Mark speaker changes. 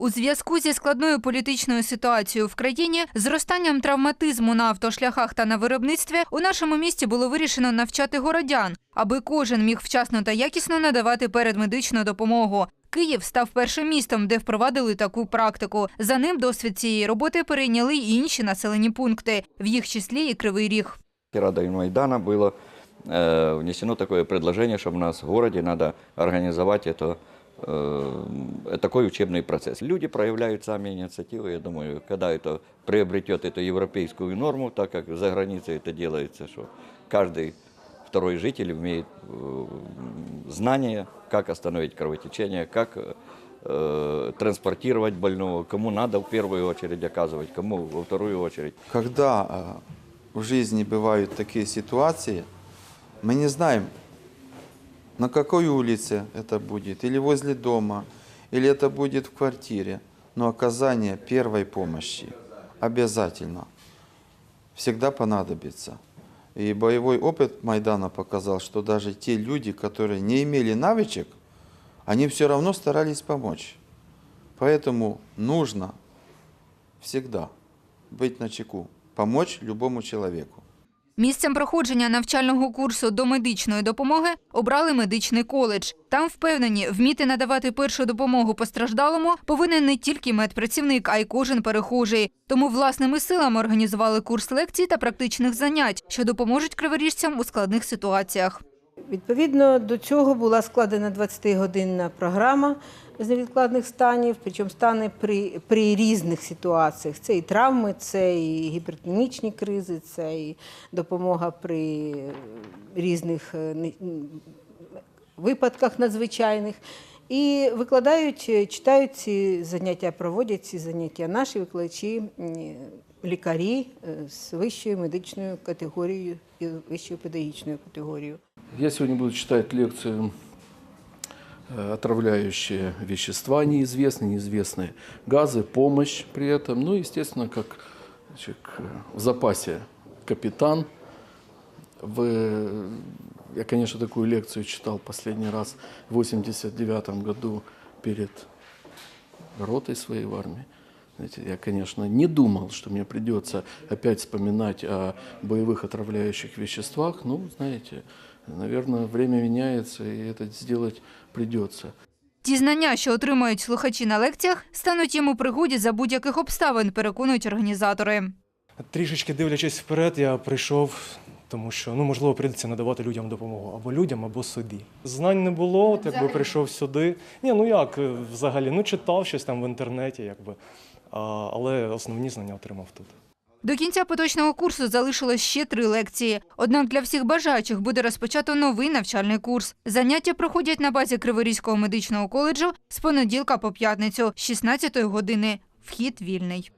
Speaker 1: У зв'язку зі складною політичною ситуацією в країні, зростанням травматизму на автошляхах та на виробництві, у нашому місті було вирішено навчати городян, аби кожен міг вчасно та якісно надавати передмедичну допомогу. Київ став першим містом, де впровадили таку практику. За ним досвід цієї роботи перейняли й інші населені пункти, в їх числі і Кривий Ріг.
Speaker 2: Рада Майдана было э, внесено такое предложение, что у нас в городе надо организовать это, э, такой учебный процесс. Люди проявляют сами инициативу, я думаю, когда это приобретет эту европейскую норму, так как за границей это делается, что каждый второй житель имеет э, знания, как остановить кровотечение, как э, транспортировать больного, кому надо в первую очередь оказывать, кому во вторую очередь.
Speaker 3: Когда э, в жизни бывают такие ситуации, мы не знаем, на какой улице это будет, или возле дома, или это будет в квартире. Но оказание первой помощи обязательно всегда понадобится. И боевой опыт Майдана показал, что даже те люди, которые не имели навычек, они все равно старались помочь. Поэтому нужно всегда быть на чеку, помочь любому человеку.
Speaker 1: Місцем проходження навчального курсу до медичної допомоги обрали медичний коледж. Там впевнені, вміти надавати першу допомогу постраждалому повинен не тільки медпрацівник, а й кожен перехожий. Тому власними силами організували курс лекцій та практичних занять, що допоможуть криворіжцям у складних ситуаціях.
Speaker 4: Відповідно до цього була складена 20-годинна програма з невідкладних станів, причому стани при, при різних ситуаціях. Це і травми, це і гіпертонічні кризи, це і допомога при різних е, випадках надзвичайних. І викладають, е, читають ці заняття, проводять ці заняття наші викладачі, лікарі е, з вищою медичною категорією і вищою педагогічною категорією.
Speaker 5: Я сегодня буду читать лекцию э, «Отравляющие вещества неизвестные, неизвестные газы, помощь при этом». Ну, естественно, как э, в запасе капитан. В- Я, конечно, такую лекцию читал последний раз в 89 году перед ротой своей в армии. Знаете, я, конечно, не думал, что мне придется опять вспоминать о боевых отравляющих веществах. Ну, знаете, наверное, время меняется, и это сделать придется.
Speaker 1: Ті знання, що отримають слухачі на лекціях, стануть їм у пригоді за будь-яких обставин, переконують організатори.
Speaker 6: Трішечки дивлячись вперед, я прийшов, тому що ну можливо прийдеться надавати людям допомогу або людям, або собі. Знань не було, от якби прийшов сюди. Ні, ну як е, взагалі, ну читав щось там в інтернеті, якби. А, але основні знання отримав тут.
Speaker 1: До кінця поточного курсу залишилось ще три лекції. Однак для всіх бажаючих буде розпочато новий навчальний курс. Заняття проходять на базі Криворізького медичного коледжу з понеділка по п'ятницю з 16 години. Вхід вільний.